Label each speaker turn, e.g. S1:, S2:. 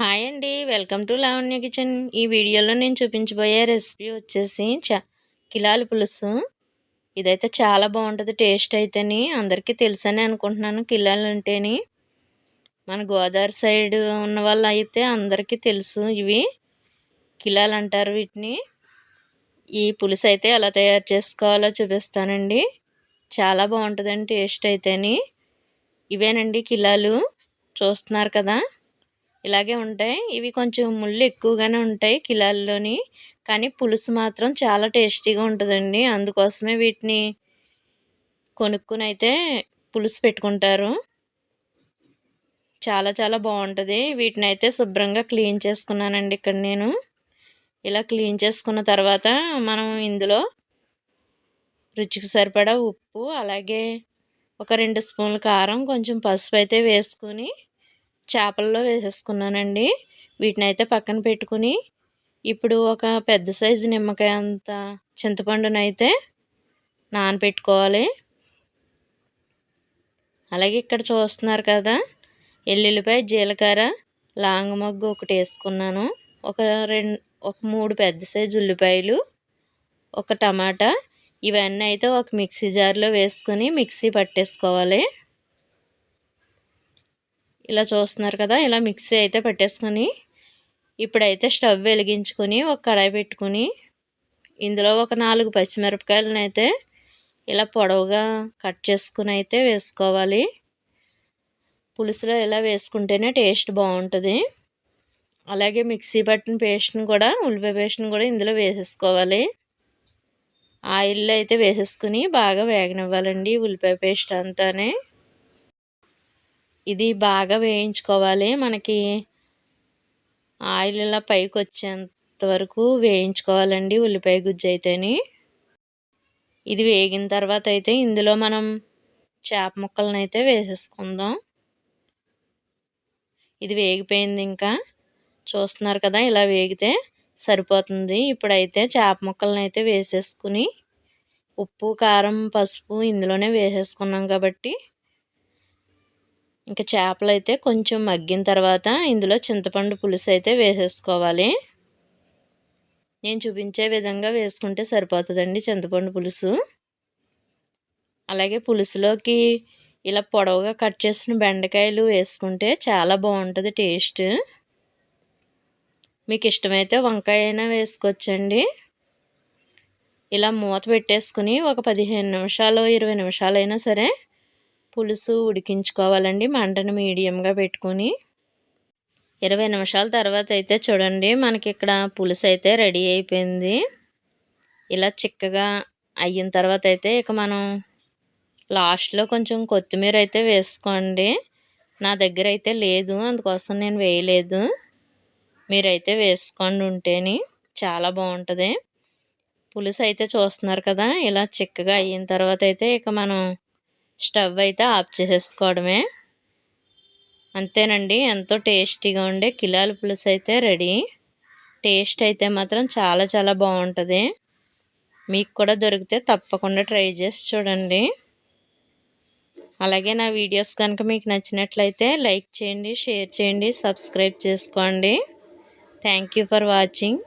S1: Hi అండి. Welcome to Lavanya kitchen. ఈ వీడియోలో నేను చూపించబోయే రెసిపీ వచ్చేసి చ కిలాల పులుసు. ఇదైతే చాలా బాగుంటుంది టేస్ట్ అయితేని. అందరికీ తెలుసని అనుకుంటున్నాను కిలాలు అంటేని మన గోదావరి సైడ్ ఉన్న వాళ్ళు అయితే అందరికీ తెలుసు ఇవి. కిలాలు అంటారు వీటిని. ఈ పులుసు అయితే ఎలా తయారు చేసుకోవాలో చూపిస్తానండి. చాలా బాగుంటుందండి టేస్ట్ అయితేని. ఇవేనండి కిలాలు. చూస్తున్నారు కదా? ఇలాగే ఉంటాయి. ఇవి కొంచెం ముళ్ళు ఎక్కువగానే ఉంటాయి కిలాల్లోని. కానీ పులుసు మాత్రం చాలా టేస్టీగా ఉంటుందండి. అందుకోసమే వీటిని కొనుక్కుని అయితే పులుసు పెట్టుకుంటారు. చాలా చాలా బాగుంటుంది. వీటిని అయితే శుభ్రంగా క్లీన్ చేసుకున్నానండి ఇక్కడ నేను. ఇలా క్లీన్ చేసుకున్న తర్వాత మనం ఇందులో రుచికి సరిపడా ఉప్పు అలాగే ఒక రెండు స్పూన్ల కారం కొంచెం పసుపు అయితే వేసుకుని చేపల్లో వేసేసుకున్నానండి. వీటిని అయితే పక్కన పెట్టుకుని ఇప్పుడు ఒక పెద్ద సైజు నిమ్మకాయ అంత చింతపండునైతే నానబెట్టుకోవాలి అలాగే ఇక్కడ చూస్తున్నారు కదా ఎల్లుల్లిపాయ జీలకర్ర లాంగ్ మగ్గు ఒకటి వేసుకున్నాను. ఒక రెండు ఒక మూడు పెద్ద సైజు ఉల్లిపాయలు ఒక టమాటా ఇవన్నీ అయితే ఒక మిక్సీ జార్లో వేసుకొని మిక్సీ పట్టేసుకోవాలి. ఇలా చూస్తున్నారు కదా ఇలా మిక్సీ అయితే పెట్టేసుకొని ఇప్పుడైతే స్టవ్ వెలిగించుకొని ఒక కడాయి పెట్టుకుని ఇందులో ఒక నాలుగు పచ్చిమిరపకాయలను అయితే ఇలా పొడవుగా కట్ చేసుకుని అయితే వేసుకోవాలి. పులుసులో ఇలా వేసుకుంటేనే టేస్ట్ బాగుంటుంది. అలాగే మిక్సీ పట్టిన పేస్ట్ని కూడా ఉల్లిపాయ పేస్ట్ని కూడా ఇందులో వేసేసుకోవాలి. ఆయిల్లో అయితే వేసేసుకుని బాగా వేగనివ్వాలండి ఉల్లిపాయ పేస్ట్ అంతానే. ఇది బాగా వేయించుకోవాలి. మనకి ఆయిల్ ఇలా పైకి వచ్చేంత వరకు వేయించుకోవాలండి ఉల్లిపాయ గుజ్జు అయితేని. ఇది వేగిన తర్వాత అయితే ఇందులో మనం చేప ముక్కలను అయితే వేసేసుకుందాం. ఇది వేగిపోయింది ఇంకా. చూస్తున్నారు కదా ఇలా వేగితే సరిపోతుంది. ఇప్పుడైతే చేప ముక్కలను అయితే వేసేసుకుని ఉప్పు కారం పసుపు ఇందులోనే వేసేసుకున్నాం కాబట్టి ఇంకా చేపలు అయితే కొంచెం మగ్గిన తర్వాత ఇందులో చింతపండు పులుసు అయితే వేసేసుకోవాలి. నేను చూపించే విధంగా వేసుకుంటే సరిపోతుందండి చింతపండు పులుసు. అలాగే పులుసులోకి ఇలా పొడవుగా కట్ చేసిన బెండకాయలు వేసుకుంటే చాలా బాగుంటుంది టేస్ట్. మీకు ఇష్టమైతే వంకాయ అయినా వేసుకోవచ్చండి. ఇలా మూత పెట్టేసుకుని ఒక పదిహేను నిమిషాలు ఇరవై నిమిషాలైనా సరే పులుసు ఉడికించుకోవాలండి మంటను మీడియంగా పెట్టుకొని. ఇరవై నిమిషాల తర్వాత అయితే చూడండి మనకి ఇక్కడ పులుసు అయితే రెడీ అయిపోయింది. ఇలా చిక్కగా అయిన తర్వాత అయితే ఇక మనం లాస్ట్లో కొంచెం కొత్తిమీర అయితే వేసుకోండి. నా దగ్గర అయితే లేదు అందుకోసం నేను వేయలేదు. మీరైతే వేసుకోండి ఉంటేని చాలా బాగుంటుంది. పులుసు అయితే చూస్తున్నారు కదా ఇలా చిక్కగా అయిన తర్వాత అయితే ఇక మనం స్టవ్ అయితే ఆఫ్ చేసేసుకోవడమే. అంతేనండి ఎంతో టేస్టీగా ఉండే కిలాల పులుసు అయితే రెడీ. టేస్ట్ అయితే మాత్రం చాలా చాలా బాగుంటుంది. మీకు కూడా దొరికితే తప్పకుండా ట్రై చేసి చూడండి. అలాగే నా వీడియోస్ కనుక మీకు నచ్చినట్లయితే లైక్ చేయండి షేర్ చేయండి సబ్స్క్రైబ్ చేసుకోండి. Thank for watching.